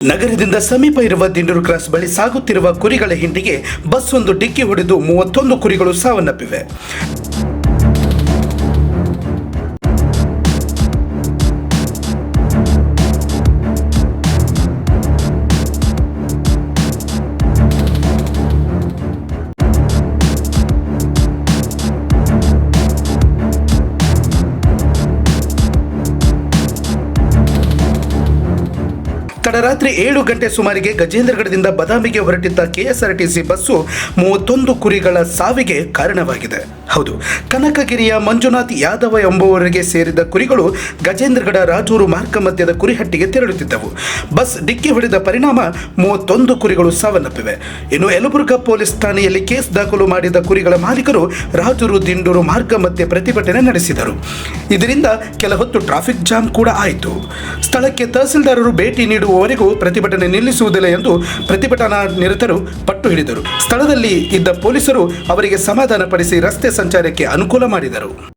ನಗರದಿಂದ ಸಮೀಪ ಇರುವ ದಿಂಡೂರು ಕ್ರಾಸ್ ಬಳಿ ಸಾಗುತ್ತಿರುವ ಕುರಿಗಳ ಹಿಂಡಿಗೆ ಬಸ್ ಒಂದು ಡಿಕ್ಕಿ ಹೊಡೆದು ಮೂವತ್ತೊಂದು ಕುರಿಗಳು ಸಾವನ್ನಪ್ಪಿವೆ. ತಡರಾತ್ರಿ ಏಳು ಗಂಟೆ ಸುಮಾರಿಗೆ ಗಜೇಂದ್ರಗಢದಿಂದ ಬದಾಮಿಗೆ ಹೊರಟಿದ್ದ ಕೆಎಸ್ಆರ್ಟಿಸಿ ಬಸ್ಸು ಮೂವತ್ತೊಂದು ಕುರಿಗಳ ಸಾವಿಗೆ ಕಾರಣವಾಗಿದೆ. ಹೌದು, ಕನಕಗಿರಿಯ ಮಂಜುನಾಥ್ ಯಾದವ ಎಂಬುವವರಿಗೆ ಸೇರಿದ ಕುರಿಗಳು ಗಜೇಂದ್ರಗಢ ರಾಜೂರು ಮಾರ್ಗ ಮಧ್ಯದ ಕುರಿಹಟ್ಟಿಗೆ ತೆರಳುತ್ತಿದ್ದವು. ಬಸ್ ಡಿಕ್ಕಿ ಹೊಡೆದ ಪರಿಣಾಮ ಮೂವತ್ತೊಂದು ಕುರಿಗಳು ಸಾವನ್ನಪ್ಪಿವೆ. ಇನ್ನು ಯಲಬುರ್ಗಾ ಪೊಲೀಸ್ ಠಾಣೆಯಲ್ಲಿ ಕೇಸ್ ದಾಖಲು ಮಾಡಿದ ಕುರಿಗಳ ಮಾಲೀಕರು ರಾಜೂರು ದಿಂಡೂರು ಮಾರ್ಗ ಮಧ್ಯೆ ಪ್ರತಿಭಟನೆ ನಡೆಸಿದರು. ಇದರಿಂದ ಕೆಲ ಹೊತ್ತು ಟ್ರಾಫಿಕ್ ಜಾಮ್ ಕೂಡ ಆಯಿತು. ಸ್ಥಳಕ್ಕೆ ತಹಸೀಲ್ದಾರರು ಭೇಟಿ ನೀಡುವವರೆಗೂ ಪ್ರತಿಭಟನೆ ನಿಲ್ಲಿಸುವುದಿಲ್ಲ ಎಂದು ಪ್ರತಿಭಟನಾ ನಿರತರು ಪಟ್ಟು ಹಿಡಿದರು. ಸ್ಥಳದಲ್ಲಿ ಇದ್ದ ಪೊಲೀಸರು ಅವರಿಗೆ ಸಮಾಧಾನಪಡಿಸಿ ರಸ್ತೆ ಸಂಚಾರಕ್ಕೆ ಅನುಕೂಲ ಮಾಡಿದರು.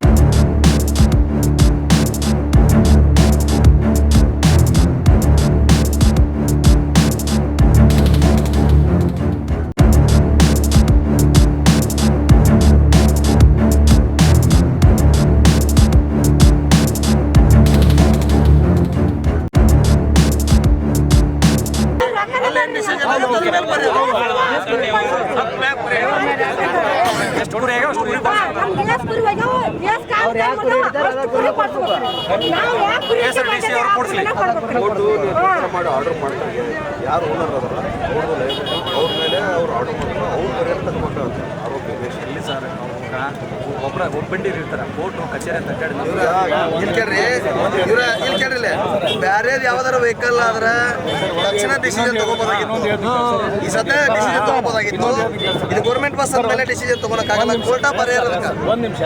ಅವರು ಕೊಡ್ಸ್ಲಿ. ಕೊಟ್ಟು ನಿರ್ಧಾರ ಮಾಡಿ ಆರ್ಡರ್ ಮಾಡ್ತಾರೆ. ಯಾರು ಓನರ್ ಅದಲ್ಲ ಅವ್ರದ್ದು ಲೈಸೆನ್ಸ್ ಅವ್ರ ಮೇಲೆ ಅವ್ರು ಆರ್ಡರ್ ಮಾಡ್ತಾರೆ. ಅವ್ರ ಕರೆ ತಗೊಂಡು ಆರೋಗ್ಯ ಎಲ್ಲಿ ಸರ್ ಒಬ್ಬರ ಒಬ್ಬಂಡಿರು ಇರ್ತಾರೆ. ಕೋರ್ಟು ಕಚೇರಿ ಅಂತ ಬ್ಯಾರೇದ್ ಯಾವ್ದಾರ ವೆಹಿಕಲ್ ಆದ್ರ ತಕ್ಷಣ ಡಿಸಿಷನ್ ತಗೋಬೋದಾಗಿತ್ತು. ಈ ಸದ್ಯ ಡಿಸಿಷನ್ ತಗೋಬೋದಾಗಿತ್ತು. ಇದು ಗೌರ್ಮೆಂಟ್ ಬಸ್ ಅಂದ್ಮೇಲೆ ಡಿಸಿಷನ್ ತಗೊಳಕ್ಕಾಗಲ್ಲ. ಕೋರ್ಟ ಪರಿಹಾರ ಅದಕ್ಕೆ ಒಂದು ನಿಮಿಷ.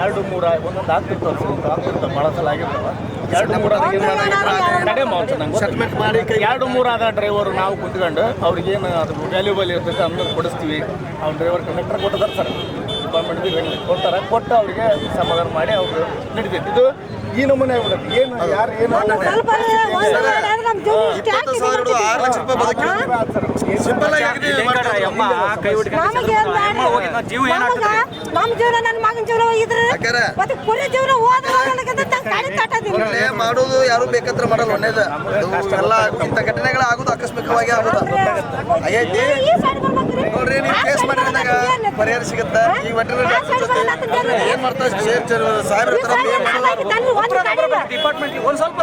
ಎರಡು ಮೂರ ಒಂದೊಂದು ಆಗ್ತಿರ್ತಾವ ಆಗ್ತಿತ್ತು ಭಾಳ ಸಲ ಆಗಿರ್ತವ ಎರಡು ಮೂರು ಅದಕ್ಕೆ ಮಾತು ನಂಗೆ ಸೆಟ್ಲ್ಮೆಂಟ್ ಮಾಡಿ ಎರಡು ಮೂರು ಆದ ಡ್ರೈವರ್ ನಾವು ಕುತ್ಕೊಂಡು ಅವ್ರಿಗೇನು ಅದು ವ್ಯಾಲ್ಯೂಬಲ್ ಇರ್ತೈತೆ ಅಂದ್ರೆ ಕೊಡಿಸ್ತೀವಿ. ಅವ್ನು ಡ್ರೈವರ್ ಕಂಡಕ್ಟರ್ ಕೊಟ್ಟಿದ್ದಾರೆ ಸರ್. ಡಿಪಾರ್ಟ್ಮೆಂಟ್ಗೆ ಕೊಡ್ತಾರೆ. ಕೊಟ್ಟು ಅವ್ರಿಗೆ ಸಮಾಧಾನ ಮಾಡಿ ಅವ್ರು ನಡೀತೈತೆ ಇದು ಈ ನಮೂನೆ ಆಗ್ಬಿಡುತ್ತೆ. ಏನು ಯಾರು ಏನು ಮಾಡೋದು ಯಾರು ಬೇಕಂದ್ರೆ ಮಾಡಲ್ಲ ಒಳ್ಳೇದು. ಎಲ್ಲ ಇಂಥ ಘಟನೆಗಳು ಆಗೋದು ಆಕಸ್ಮಿಕವಾಗಿ ಆಗೋದು. ಐ ಈ ಸೈಡ್ ಬರ್ಬೇಕ್ರಿ ನೋಡ್ರಿ ನೀವು ಕೇಸ್ ಮಾಡಿದಾಗ ಪರಿಹಾರ ಸಿಗುತ್ತೆ? ಈ ವೆಟರ್ನರಿ ಡಾಕ್ಟರ್ ಜೊತೆ ಏನ್ ಮಾಡ್ತಾರೆ ಸಾಹೇಬ್ರ ಡಿಪಾರ್ಟ್ಮೆಂಟ್ ಒಂದ್ ಸ್ವಲ್ಪ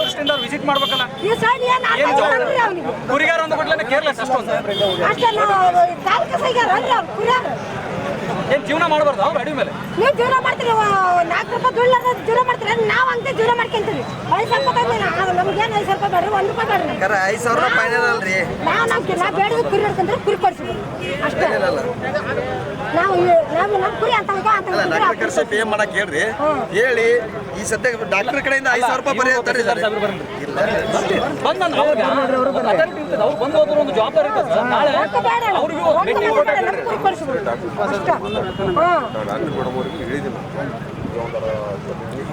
ದೃಷ್ಟಿಯಿಂದ ವಿಸಿಟ್ ಮಾಡ್ಬೇಕಲ್ಲ? ಕುರಿಗಾರ ಕೂಡಲೇ ಕೇರ್ಲೆಸ್ ಅಷ್ಟೊಂದು. ಏನ್ ಜೀವನ ಮಾಡಬಾರ್ದು ಅವ್ರ ಅಡಿ ಮೇಲೆ? ನೀವು ಜೀವನ ಮಾಡ್ತೀರಿ? ನಾಲ್ಕು ರೂಪಾಯಿ ದುಡ್ಡು ಜೀವನ ಮಾಡ್ತೀರಿ? ನಾವು ಅಂತ ಜೀವನ ಮಾಡ್ಕೊಂತೀವಿ? ಐದು ಸಾವಿರ ರೂಪಾಯಿ ತಂದ್ರೆ ಏನು ಐದು ಸಾವಿರ ರೂಪಾಯಿ ಬೇಡ್ರಿ? ಒಂದು ರೂಪಾಯಿ ಬೇಡ್ರಿ. ಕರೆ ಐದು ಸಾವಿರ ಫೈನಲ್ ಅಲ್ರಿ. ನಾವು ನಾವು ಬೇಡ ಬೇಡದ ಕುರಿ ಹಿಡ್ಕೊಂಡ್ರೆ ಕುರಿ ಕೊಡ್ಸಿದ್ವಿ ಅಷ್ಟೇ. ನಾವು ನಾವು ನಮ್ಮ ಕುರಿ ಅಂತ ಹೋಗೋ ಅಂತ ಅಲ್ಲ ಹೋಗಿದ್ರೆ ಡಾಕ್ಟರ್ ಕರ್ಸಿ ಪೇ ಮಾಡಕ್ ಹೇಳ್ರಿ. ಹೇಳಿ ಈ ಸದ್ಯ ಡಾಕ್ಟರ್ ಕಡೆಯಿಂದ ಐದು ಸಾವಿರ ರೂಪಾಯಿ ಬರೀ ಸರ್.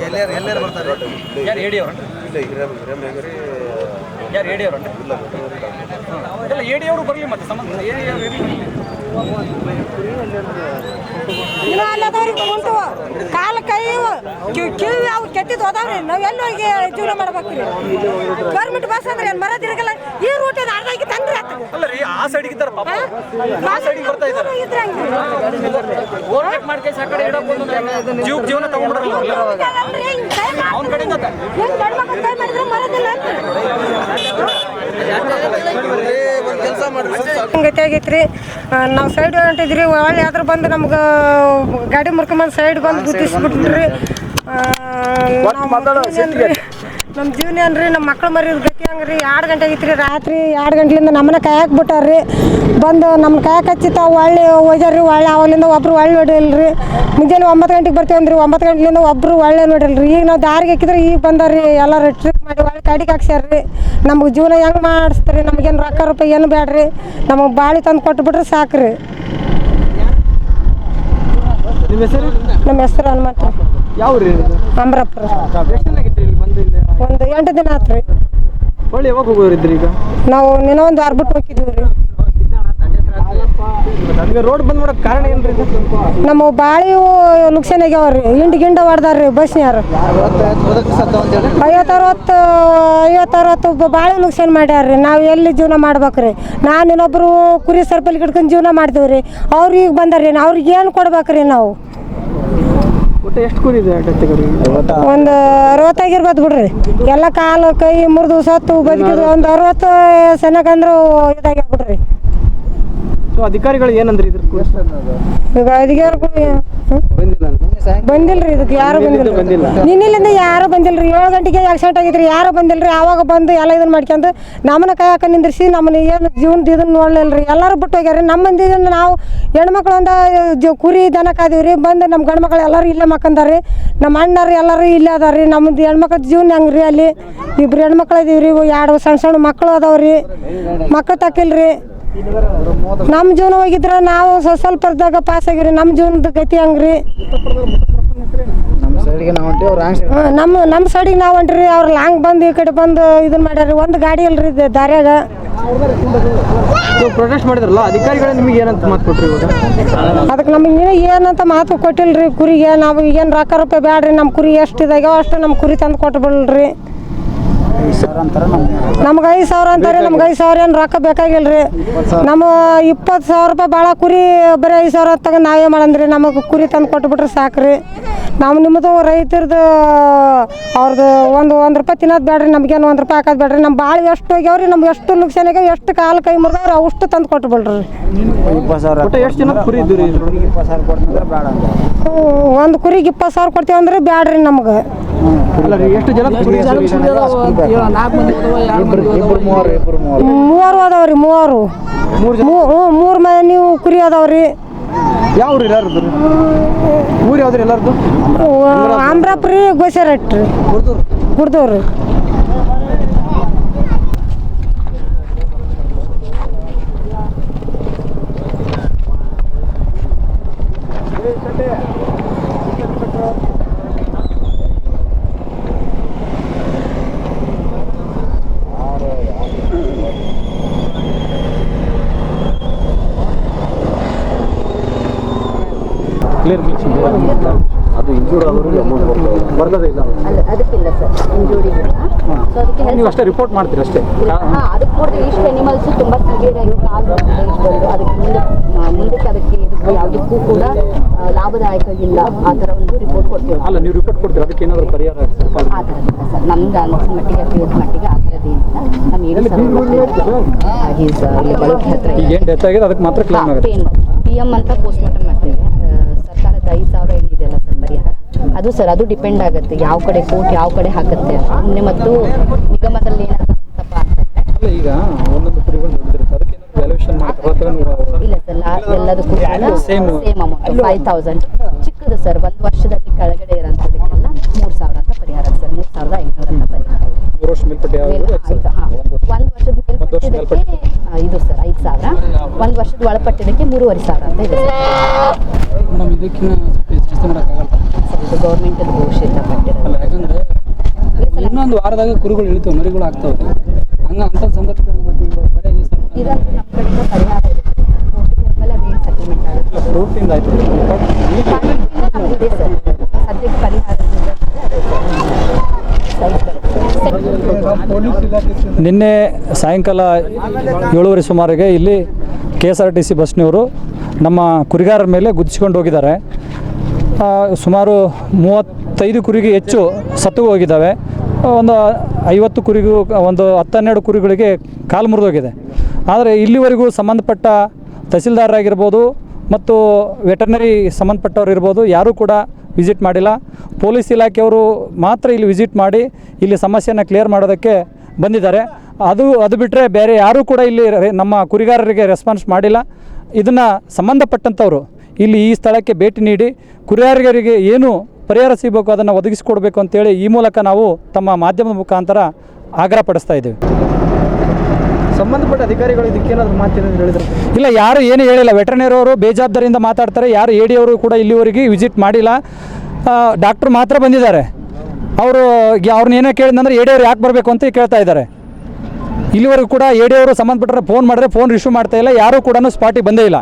ಎಲ್ಲಾರು ಎಲ್ಲಾರು ಬರ್ತಾರೆ. ಯಾರು ಇಲ್ಲ ಹೆಂಗ್ರಿ ಯಾರು ಇಲ್ಲ ಎಡಿ ಅವರು ಬರಲಿ ಮತ್ತೆ ಸಂಬಂಧ ಇನ್ನು ಅಲ್ಲದವ್ರಿಗೆ ಉಂಟು. ಕಾಲ ಕೈ ಕಿವಿ ಅವು ಕೆಟ್ಟಿದ್ದು ಹೋದವ್ರಿ ನಾವು ಎಲ್ಲಿ ಹೋಗಿ ಜೀವನ ಮಾಡ್ಬೇಕ್ರಿ. ಗೌರ್ಮೆಂಟ್ ಬಸ್ ಅಂದ್ರೆ ಏನು ಮರ ತಿರುಗಲ್ಲ ಈ ರೂಟ್ ಇದು ಅರ್ಧ ಆಗಿ ತಂದ್ರೆ ಆ ಸೈಡ್ಗೆ ಇದ್ದಾರೆ ಪಾಪ. ಆ ಬರ್ತಾ ಇದ್ದಾರೆ. ಇದ್ರೆ ಹಂಗೆ. ಓವರ್ಟೇಕ್ ಮಾಡ್ಕೇಸಿ ಆ ಕಡೆ ಒಂದು ಜೀವ ಜೀವನ ತಗೊಂಡ್ಬಿಡ್ರಲ್ಲ ಅವ್ನ ಕಡೆಯಿಂದ ತ- ಕೈ ಮಾಡಿದ್ರೆ ಮರದಿಲ್ಲ ಅಂತ. ಮಾಡ್ರಿ ಆಗೈತ್ರಿ ನಾವು ಸೈಡ್ ಹೊಂಟಿದ್ರಿ ಒಳ್ಳೆ ಯಾವ್ದ್ರ ಬಂದು ನಮ್ಗೆ ಗಾಡಿ ಮುರ್ಕೊಂಬಂದು ಸೈಡ್ ಬಂದು ಗುದ್ದಿಸ್ಬಿಟ್ರಿ. ನಮ್ಮ ಜೀವನ ಅನ್ರಿ ನಮ್ಮ ಮಕ್ಳು ಮರಿ ಗತಿ ಹಂಗ್ರಿ? ಎರಡು ಗಂಟೆ ಆಗಿತ್ರಿ ರಾತ್ರಿ. ಎರಡು ಗಂಟೆಲಿಂದ ನಮ್ಮನ್ನ ಕಾಯಕ್ಕೆ ಬಿಟ್ಟಾರ್ರಿ. ಬಂದು ನಮ್ಮ ಕಾಯಕ್ಕೆ ಹಚ್ಚಿತ್ತ ಒಳ್ಳೆ ಹೋಗ್ಯಾರ್ರಿ ಒಳ್ಳೆ ಅವಲಿಂದ ಒಬ್ರು ಒಳ್ಳೆ ನೋಡಿಲ್ರಿ. ಮುಂಜಾನೆ ಒಂಬತ್ತು ಗಂಟೆಗೆ ಬರ್ತೀವಿ ಅಂದ್ರಿ ಒಂಬತ್ತು ಗಂಟೆಲಿಂದ ಒಬ್ರು ಒಳ್ಳೆ ನೋಡಿಲ್ರಿ. ಈಗ ನಾವು ದಾರಿಗೆ ಹಾಕಿದ್ರೆ ಈಗ ಬಂದಾರ್ರಿ ಎಲ್ಲ ಟ್ರಿಪ್ ಮಾಡಿ ಒಳ್ಳೆ ಗಾಡಿಗೆ ಹಾಕ್ಸ್ಯಾರ್ರಿ. ನಮ್ಗೆ ಜೀವನ ಹೆಂಗೆ ಮಾಡಿಸ್ತಾರೆ? ನಮಗೇನು ರೊಕ್ಕ ರೂಪಾಯಿ ಏನು ಬೇಡ್ರಿ ನಮಗೆ ಬಾಳಿ ತಂದು ಕೊಟ್ಬಿಟ್ರೆ ಸಾಕ್ರಿ. ನಿಮ್ಮ ಹೆಸರು? ನಮ್ಮ ಹೆಸರು ಹನುಮಂತ. ರೀ. ಒಂದು ಎಂಟು ದಿನ ಆತ್ರಿ. ಹೊಳ್ಳಿ ಯಾವಾಗ ಹೋಗೋರಿದ್ರಿ ಈಗ? ನಾವು ನಿನ್ನ ಒಂದು ವಾರ ಬಿಟ್ಟು ಹೋಗಿದ್ವಿ ರೀ. ನಮಗೆ ರೋಡ್ ಬಂದ್ ಮಾಡಕ್ ಕಾರಣ ಏನ್ರಿ ಇದು? ನಮ್ಮ ಬಾಳಿ ನುಕ್ಸಾನ್ ಆಗ್ಯಾವ್ರಿ ಹಿಂಡ್ ಗಿಂಡ ಹೊಡ್ದಾರ್ರಿ ಬಸ್ನ್ಯಾರು ಐವತ್ತು ಅರವತ್ತು ಐವತ್ತು ಅರವತ್ತು ಬಾಳೆ ನುಕ್ಸಾನ್ ಮಾಡ್ಯಾರ್ರಿ ನಾವು ಎಲ್ಲಿ ಜೀವನ ಮಾಡ್ಬೇಕ್ರಿ ನಾನು ಇನ್ನೊಬ್ರು ಕುರಿ ಸರ್ಪಲ್ಲಿ ಹಿಡ್ಕೊಂಡು ಜೀವನ ಮಾಡ್ತೀವಿ ರೀ. ಅವ್ರು ಈಗ ಬಂದಾರ್ರಿ ಅವ್ರಿಗೆ ಏನು ಕೊಡ್ಬೇಕ್ರಿ ನಾವು? ಒಟ್ಟು ಎಷ್ಟು ಕುರಿ ಇದೆ ಅಡ್ಡತ್ತಿಗರಿ ಒಂದು ಅರವತ್ತಾಗಿರ್ಬೋದು ಬಿಡ್ರಿ. ಎಲ್ಲ ಕಾಲು ಕೈ ಮುರಿದು ಸತ್ತು ಬದುಕಿದ್ರು. ಒಂದು ಅರವತ್ತು ಸೆನಕಂದ್ರು ಇದಾಗ್ಯಾವ ಬಿಡ್ರಿ ಸೊ ಅಧಿಕಾರಿಗಳು ಏನಂದ್ರಿ ಇದ್ರ ಅಧಿಕಾರಿಗಳು ಬಂದಿಲ್ರಿ ಇದಕ್ಕೆ ಯಾರು ಬಂದಿಲ್ಲ. ನಿನ್ನಿಲ್ಲಿಂದ ಯಾರು ಬಂದಿಲ್ರಿ? ಏಳು ಗಂಟೆಗೆ ಆಕ್ಸಿಡೆಂಟ್ ಆಗಿದ್ರಿ? ಯಾರು ಬಂದಿಲ್ರಿ? ಆವಾಗ ಬಂದು ಎಲ್ಲ ಇದನ್ನ ಮಾಡ್ಕೊಂಡು ನಮ್ಮನ್ನ ಕೈ ಹಾಕ ನಿಂದ್ರಿಸಿ ನಮ್ಮನ್ನ ಏನು ಜೀವನದ ಇದನ್ನ ನೋಡ್ಲಿಲ್ರಿ? ಎಲ್ಲರೂ ಬಿಟ್ಟು ಹೋಗ್ಯಾರ ನಮ್ಮ ಇದನ್ನು ನಾವು ಹೆಣ್ಮಕ್ಳು ಒಂದು ಜ ಕುರಿ ದನ ಕಾದೀವ್ರಿ ಬಂದು ನಮ್ಮ ಗಂಡು ಮಕ್ಳು ಎಲ್ಲರೂ ಇಲ್ಲೇ ಮಕ್ಕಂದಾರಿ ನಮ್ಮ ಅಣ್ಣರು ಎಲ್ಲರೂ ಇಲ್ಲೇ ಅದಾವ್ರಿ ನಮ್ಮದು ಹೆಣ್ಮಕ್ಳ ಜೀವನ ಹೆಂಗ್ರಿ ಅಲ್ಲಿ? ಇಬ್ರು ಹೆಣ್ಮಕ್ಳು ಇದೀವ್ರಿ. ಎರಡು ಸಣ್ಣ ಸಣ್ಣ ಮಕ್ಕಳು ಅದಾವ್ರಿ. ಮಕ್ಕಳು ತಕ್ಕಿಲ್ರಿ. ನಮ್ಮ ಜೀವನ ಹೋಗಿದ್ರ ನಾವು ಸ್ವಲ್ಪ ಸ್ವಲ್ಪದಾಗ ಪಾಸ್ ಆಗಿವ್ರಿ ನಮ್ಮ ಜೀವನದ ಗತಿ ಹಂಗ್ರಿ. ನಮ್ಮ ನಮ್ಮ ಸೈಡಿಗೆ ನಾವು ಹೊಂಟ್ರಿ. ಅವ್ರು ಲಾಂಗ್ ಬಂದು ಈ ಕಡೆ ಬಂದು ಇದನ್ನ ಮಾಡ್ಯಾರ ಒಂದು ಗಾಡಿ ಇಲ್ರಿ ಇದು ದಾರ್ಯಾಗ. ಪ್ರೊಟೆಸ್ಟ್ ಮಾಡಿದ್ರಲ್ಲ ಅಧಿಕಾರಿಗಳು ನಿಮಗೆ ಏನಂತ ಮಾತು ಕೊಟ್ರಿ ಅದಕ್ಕೆ ನಮಗೆ ಇನ್ನೂ ಏನಂತ ಮಾತು ಕೊಟ್ಟಿಲ್ರಿ. ಕುರಿಗೆ ನಾವು ಏನು ರೊಕ್ಕ ರೂಪಾಯಿ ಬ್ಯಾಡ್ರಿ. ನಮ್ಮ ಕುರಿ ಎಷ್ಟು ಇದಾಗ್ಯಾವ ಅಷ್ಟು ನಮ್ಮ ಕುರಿ ತಂದು ಕೊಟ್ಟು ಬಿಡ್ರಿ ನಮ್ಗೆ ಐದು ಸಾವಿರ ಅಂತಾರೆ ನಮ್ಗೆ ಐದು ಸಾವಿರ ಏನು ರೊಕ್ಕ ರೀ ನಮ್ಮ ಇಪ್ಪತ್ತು ಸಾವಿರ ರೂಪಾಯಿ ಭಾಳ ಕುರಿ ಬರೀ ಐದು ಸಾವಿರ ತಗೊಂಡು ನಾವೇ ಮಾಡಂದ್ರಿ. ನಮಗೆ ಕುರಿ ತಂದು ಕೊಟ್ಬಿಟ್ರೆ ಸಾಕ್ರಿ. ನಾವು ನಿಮ್ಮದು ರೈತರದು ಅವ್ರದ್ದು ಒಂದು ಒಂದು ರೂಪಾಯಿ ತಿನ್ನೋದು ಬೇಡ್ರಿ ನಮ್ಗೇನು ಒಂದು ರೂಪಾಯಿ ಹಾಕೋದು ಬೇಡ್ರಿ ನಮ್ಮ ಭಾಳ ಎಷ್ಟು ಹೋಗ್ಯಾವ್ರಿ ನಮ್ಗೆ ಎಷ್ಟು ನುಕ್ಸಾನ್ ಆಗ್ಯಾವ ಎಷ್ಟು ಕಾಲು ಕೈ ಮುರಿದವ್ರು ಅಷ್ಟು ತಂದು ಕೊಟ್ಬಿಡ್ರಿ. ಒಂದು ಕುರಿಗೆ ಇಪ್ಪತ್ತು ಸಾವಿರ ಕೊಡ್ತೀವಿ ಅಂದ್ರೆ ಬ್ಯಾಡ್ರಿ ನಮ್ಗೆ. ಎಷ್ಟು ಜನ ಮೂವರು ಅದಾವ್ರಿ ಮೂವರು. ಮೂರು ಮನೆ ನೀವು ಕುರಿ ಅದಾವ್ರಿ. ಯಾವ ಊರು ಎಲ್ಲಾರ್ದು ಊರು ಯಾವ್ದ್ರಿ ಎಲ್ಲಾರ್ದು? ಆಮ್ರಾಪ್ರಿ ಗೋಸೆರಟ್ರಿ ಕ್ಲಿಯರ್ ಅದು ಇಂಜೂರ್ಡ್ ಆದರೂ ಅಮೌಂಟ್ ಬರ್ತದೆ ಬರ್ತದೆ ಇಲ್ಲ ಅಲ್ಲ ಅದಕ್ಕಿಲ್ಲ ಸರ್ ಇಂಜುರಿಗಿಲ್ಲ ಸೊ ಅದಕ್ಕೆ ನೀವು ಅಷ್ಟೇ ರಿಪೋರ್ಟ್ ಮಾಡ್ತೀರಿ ಅಷ್ಟೇ? ಹಾಂ ಅದಕ್ಕೆ ನೋಡಿದ್ರೆ ಇಷ್ಟು ಅನಿಮಲ್ಸ್ ತುಂಬ ಸಿವಿಯರ್ ಆಗಿ ಕಾಲು ಇಷ್ಟೊಂದು ಅದಕ್ಕೆ ಮುಂದೆ ಮುಂದಕ್ಕೆ ಅದಕ್ಕೆ ಇದಕ್ಕೆ ಯಾವುದಕ್ಕೂ ಕೂಡ ಲಾಭದಾಯಕ ಇಲ್ಲ. ಆ ಥರ ಒಂದು ರಿಪೋರ್ಟ್ ಕೊಡ್ತೀವಿ. ಅಲ್ಲ ನೀವು ರಿಪೋರ್ಟ್ ಕೊಡ್ತೀರಿ? ಅದಕ್ಕೆ ಏನಾದರೂ ಪರಿಹಾರ ಆ ಥರದಿಲ್ಲ ಸರ್ ನಮ್ದು ಅನ್ಸಿದ ಮಟ್ಟಿಗೆ ತಿಳಿದ ಮಟ್ಟಿಗೆ ಆ ಥರದ್ದೇನಿಲ್ಲ ನಮ್ಮ ಏನು ಸರ್ ಈಸ್ ಇಲ್ಲಿ ಬಳಕೆ ಹತ್ರ ಏನು ಡೆತ್ ಆಗಿದೆ ಅದಕ್ಕೆ ಮಾತ್ರ ಕ್ಲೇಮ್ ಆಗುತ್ತೆ ಪಿ ಎಂ ಅಂತ ಪೋಸ್ಟ್ ಮಾರ್ಟಮ್ ಮಾಡ್ತೀವಿ. ಐದು ಸಾವಿರ ಏನಿದೆಯಲ್ಲ ಸರ್ ಪರಿಹಾರ ಅದು ಸರ್ ಅದು ಡಿಪೆಂಡ್ ಆಗುತ್ತೆ. ಯಾವ ಕಡೆ ಕೋರ್ಟ್ ಯಾವ ಕಡೆ ಹಾಕುತ್ತೆ ಸುಮ್ಮನೆ ಮತ್ತು ನಿಗಮದಲ್ಲಿ ಏನಾದ್ರು ಈಗ ಒಂದೊಂದು ಕುರಿಗಳು ಇಲ್ಲ ಸರ್ ಎಲ್ಲದಕ್ಕೂ ಸೇಮ್ ಅಮೌಂಟ್ ಫೈವ್ ತೌಸಂಡ್ ಚಿಕ್ಕದು ಸರ್ ಒಂದು ವರ್ಷದಲ್ಲಿ ಕೆಳಗಡೆ ಇರೋಂಥದಕ್ಕೆಲ್ಲ ಮೂರು ಸಾವಿರ ಅಂತ ಪರಿಹಾರ ಸರ್. ಮೂರು ಸಾವಿರದ ಐನೂರು ಅಂತ ಪರಿಹಾರ ವರ್ಷ ಮೇಲ್ಪಟ್ಟ ಮೇಲ್- ಒಂದು ವರ್ಷದ ಮೇಲ್ಪಟ್ಟಿದ್ದಕ್ಕೆ ಇದು ಸರ್ ಐದು ಸಾವಿರ. ಒಂದು ವರ್ಷದ ಒಳಪಟ್ಟಿದ್ದಕ್ಕೆ ಮೂರುವರೆ ಸಾವಿರ ಅಂತ ಇದೆ ಮೇಡಮ್ ಇದಕ್ಕಿಂತ ಸ್ವಲ್ಪ ಜಾಸ್ತಿ ಮಾಡೋಕ್ಕಾಗಲ್ಲ ಸರ್ ಇದು ಗೌರ್ಮೆಂಟ್ ಘೋಷಿತ ಪಟ್ಟಿರೋದು. ಅಲ್ಲ ಇನ್ನೊಂದು ವಾರದಾಗ ಕುರುಗಳು ಇಳಿತಾವೆ ಮರಿಗಳು ಆಗ್ತಾವೆ. ಹಂಗ ಅಂತ ಸಂದರ್ಭದಲ್ಲಿ ಬರೀ ಇದಂತೂ ನಮ್ಮ ಕಡೆಯಿಂದ ಪರಿಹಾರ ಇದೆ. ಹೋದ್ಮೇಲೆ ಅದೇನು ಸೆಟಲ್ಮೆಂಟ್ ಆಗುತ್ತೆ. ಸದ್ಯಕ್ಕೆ ಪರಿಹಾರದಿಂದ ಅದೇ ಸರ್ ಸೈಟ್ ಬರುತ್ತೆ ನಿನ್ನೆ ಸಾಯಂಕಾಲ ಏಳುವರೆ ಸುಮಾರಿಗೆ ಇಲ್ಲಿ K S R T C ಬಸ್ನವರು ನಮ್ಮ ಕುರಿಗಾರರ ಮೇಲೆ ಗುದ್ದಿಸ್ಕೊಂಡು ಹೋಗಿದ್ದಾರೆ. ಸುಮಾರು ಮೂವತ್ತೈದು ಕುರಿಗೆ ಹೆಚ್ಚು ಸತ್ತು ಹೋಗಿದ್ದಾವೆ. ಒಂದು ಐವತ್ತು ಕುರಿಗೂ, ಒಂದು ಹತ್ತನ್ನೆರಡು ಕುರಿಗಳಿಗೆ ಕಾಲು ಮುರಿದೋಗಿದೆ. ಆದರೆ ಇಲ್ಲಿವರೆಗೂ ಸಂಬಂಧಪಟ್ಟ ತಹಸೀಲ್ದಾರರಾಗಿರ್ಬೋದು ಮತ್ತು ವೆಟರ್ನರಿ ಸಂಬಂಧಪಟ್ಟವ್ರು ಇರ್ಬೋದು, ಯಾರೂ ಕೂಡ ವಿಸಿಟ್ ಮಾಡಿಲ್ಲ. ಪೊಲೀಸ್ ಇಲಾಖೆಯವರು ಮಾತ್ರ ಇಲ್ಲಿ ವಿಸಿಟ್ ಮಾಡಿ ಇಲ್ಲಿ ಸಮಸ್ಯೆಯನ್ನು ಕ್ಲಿಯರ್ ಮಾಡೋದಕ್ಕೆ ಬಂದಿದ್ದಾರೆ. ಅದು ಅದು ಬಿಟ್ಟರೆ ಬೇರೆ ಯಾರೂ ಕೂಡ ಇಲ್ಲಿ ನಮ್ಮ ಕುರಿಗಾರರಿಗೆ ರೆಸ್ಪಾನ್ಸ್ ಮಾಡಿಲ್ಲ. ಇದನ್ನು ಸಂಬಂಧಪಟ್ಟಂಥವ್ರು ಇಲ್ಲಿ ಈ ಸ್ಥಳಕ್ಕೆ ಭೇಟಿ ನೀಡಿ, ಕುರಿಗಾರರಿಗೆ ಏನು ಪರಿಹಾರ ಸಿಗಬೇಕು ಅದನ್ನು ಒದಗಿಸಿಕೊಡ್ಬೇಕು ಅಂತೇಳಿ ಈ ಮೂಲಕ ನಾವು ತಮ್ಮ ಮಾಧ್ಯಮದ ಮುಖಾಂತರ ಆಗ್ರಹಪಡಿಸ್ತಾ ಇದ್ದೀವಿ. ಸಂಬಂಧಪಟ್ಟ ಅಧಿಕಾರಿಗಳು ಇದಕ್ಕೇನಾದ್ರು ಮಾತೇನಾದ್ರು ಹೇಳಿದ್ರು? ಇಲ್ಲ, ಯಾರು ಏನು ಹೇಳಿಲ್ಲ. ವೆಟರ್ನರಿ ಅವರು ಬೇಜವಾಬ್ದಾರಿಯಿಂದ ಮಾತಾಡ್ತಾರೆ. ಯಾರು ಎ ಅವರು ಕೂಡ ಇಲ್ಲಿವರೆಗೆ ವಿಸಿಟ್ ಮಾಡಿಲ್ಲ. ಡಾಕ್ಟ್ರು ಮಾತ್ರ ಬಂದಿದ್ದಾರೆ. ಅವರು, ಅವ್ರನ್ನ ಏನೋ ಕೇಳಿದಂದ್ರೆ ಎ ಡಿ ಅವ್ರು ಯಾಕೆ ಬರಬೇಕು ಅಂತ ಕೇಳ್ತಾ ಇದ್ದಾರೆ. ಇಲ್ಲಿವರೆಗೂ ಕೂಡ ಎ ಡಿ ಅವರು ಸಂಬಂಧಪಟ್ಟರೆ ಫೋನ್ ಮಾಡಿದ್ರೆ ಫೋನ್ ರಿಸೀವ್ ಮಾಡ್ತಾ ಇಲ್ಲ. ಯಾರೂ ಕೂಡ ಸ್ಪಾಟಿಗೆ ಬಂದೇ ಇಲ್ಲ.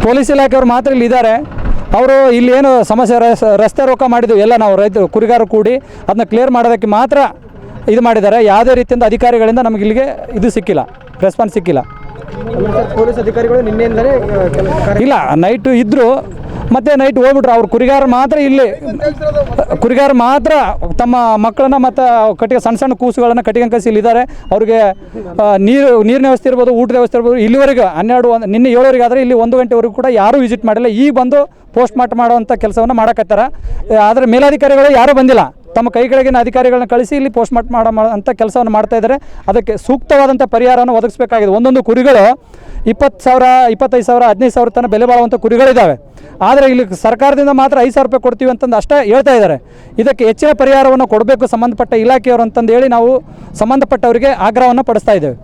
ಪೊಲೀಸ್ ಇಲಾಖೆಯವರು ಮಾತ್ರ ಇಲ್ಲಿ ಇದ್ದಾರೆ. ಅವರು ಇಲ್ಲಿ ಏನು ಸಮಸ್ಯೆ ರಸ್- ರಸ್ತೆ ರೋಕ ಮಾಡಿದ್ವಿ. ಎಲ್ಲ ನಾವು ರೈತರು, ಕುರಿಗಾರರು ಕೂಡಿ ಅದನ್ನ ಕ್ಲಿಯರ್ ಮಾಡೋದಕ್ಕೆ ಮಾತ್ರ ಇದು ಮಾಡಿದ್ದಾರೆ. ಯಾವುದೇ ರೀತಿಯಿಂದ ಅಧಿಕಾರಿಗಳಿಂದ ನಮಗೆ ಇಲ್ಲಿಗೆ ಇದು ಸಿಕ್ಕಿಲ್ಲ. ರೆಸ್ಪಾನ್ಸ್ ಸಿಕ್ಕಿಲ್ಲ. ಪೊಲೀಸ್ ಅಧಿಕಾರಿಗಳು ನಿನ್ನೆಯಿಂದಲೇ ಇಲ್ಲ ನೈಟ್ ಇದ್ದರೂ ಮತ್ತೆ ನೈಟ್ ಹೋಗ್ಬಿಟ್ರು. ಅವ್ರು ಕುರಿಗಾರ ಮಾತ್ರ ಇಲ್ಲಿ ಕುರಿಗಾರ ಮಾತ್ರ ತಮ್ಮ ಮಕ್ಕಳನ್ನ ಮತ್ತು ಕಟ್ಟಿಗೆ ಸಣ್ಣ ಸಣ್ಣ ಕೂಸುಗಳನ್ನು ಕಟ್ಟಿಗೆ ಕಸಿ ಇಲ್ಲಿದ್ದಾರೆ. ಅವ್ರಿಗೆ ನೀರು ನೀರಿನ ವ್ಯವಸ್ಥೆ ಇರ್ಬೋದು ಊಟದ ವ್ಯವಸ್ಥೆ ಇರ್ಬೋದು ಇಲ್ಲಿವರೆಗೆ ಹನ್ನೆರಡು ಒಂದು ನಿನ್ನೆ ಏಳುವರೆಗೆ ಆದರೆ ಇಲ್ಲಿ ಒಂದು ಗಂಟೆವರೆಗೂ ಕೂಡ ಯಾರೂ ವಿಸಿಟ್ ಮಾಡಿಲ್ಲ. ಈಗ ಬಂದು ಪೋಸ್ಟ್ ಮಾರ್ಟ್ ಮಾಡುವಂಥ ಕೆಲಸವನ್ನು ಮಾಡಕತ್ತಾರ. ಆದರೆ ಮೇಲಾಧಿಕಾರಿಗಳು ಯಾರೂ ಬಂದಿಲ್ಲ. ತಮ್ಮ ಕೈಗಳಿಗಿನ ಅಧಿಕಾರಿಗಳನ್ನ ಕಳಿಸಿ ಇಲ್ಲಿ ಪೋಸ್ಟ್ ಮಾರ್ಟ್ ಮಾಡೋ ಅಂತ ಕೆಲಸವನ್ನು ಮಾಡ್ತಾ ಇದ್ದಾರೆ. ಅದಕ್ಕೆ ಸೂಕ್ತವಾದಂಥ ಪರಿಹಾರವನ್ನು ಒದಗಿಸಬೇಕಾಗಿದೆ. ಒಂದೊಂದು ಕುರಿಗಳು ಇಪ್ಪತ್ತು ಸಾವಿರ, ಇಪ್ಪತ್ತೈದು ಸಾವಿರ, ಹದಿನೈದು ಸಾವಿರ ತನಕ ಬೆಲೆ ಬಾಳುವಂಥ ಕುರಿಗಳಿದ್ದಾವೆ ಆದರೆ ಇಲ್ಲಿ ಸರ್ಕಾರದಿಂದ ಮಾತ್ರ ಐದು ಸಾವಿರ ರೂಪಾಯಿ ಕೊಡ್ತೀವಿ ಅಂತಂದು ಅಷ್ಟೇ ಹೇಳ್ತಾ ಇದ್ದಾರೆ. ಇದಕ್ಕೆ ಹೆಚ್ಚಿನ ಪರಿಹಾರವನ್ನು ಕೊಡಬೇಕು ಸಂಬಂಧಪಟ್ಟ ಇಲಾಖೆಯವರು ಅಂತಂದು ಹೇಳಿ ನಾವು ಸಂಬಂಧಪಟ್ಟವರಿಗೆ ಆಗ್ರಹವನ್ನು ಪಡಿಸ್ತಾ ಇದ್ದೇವೆ.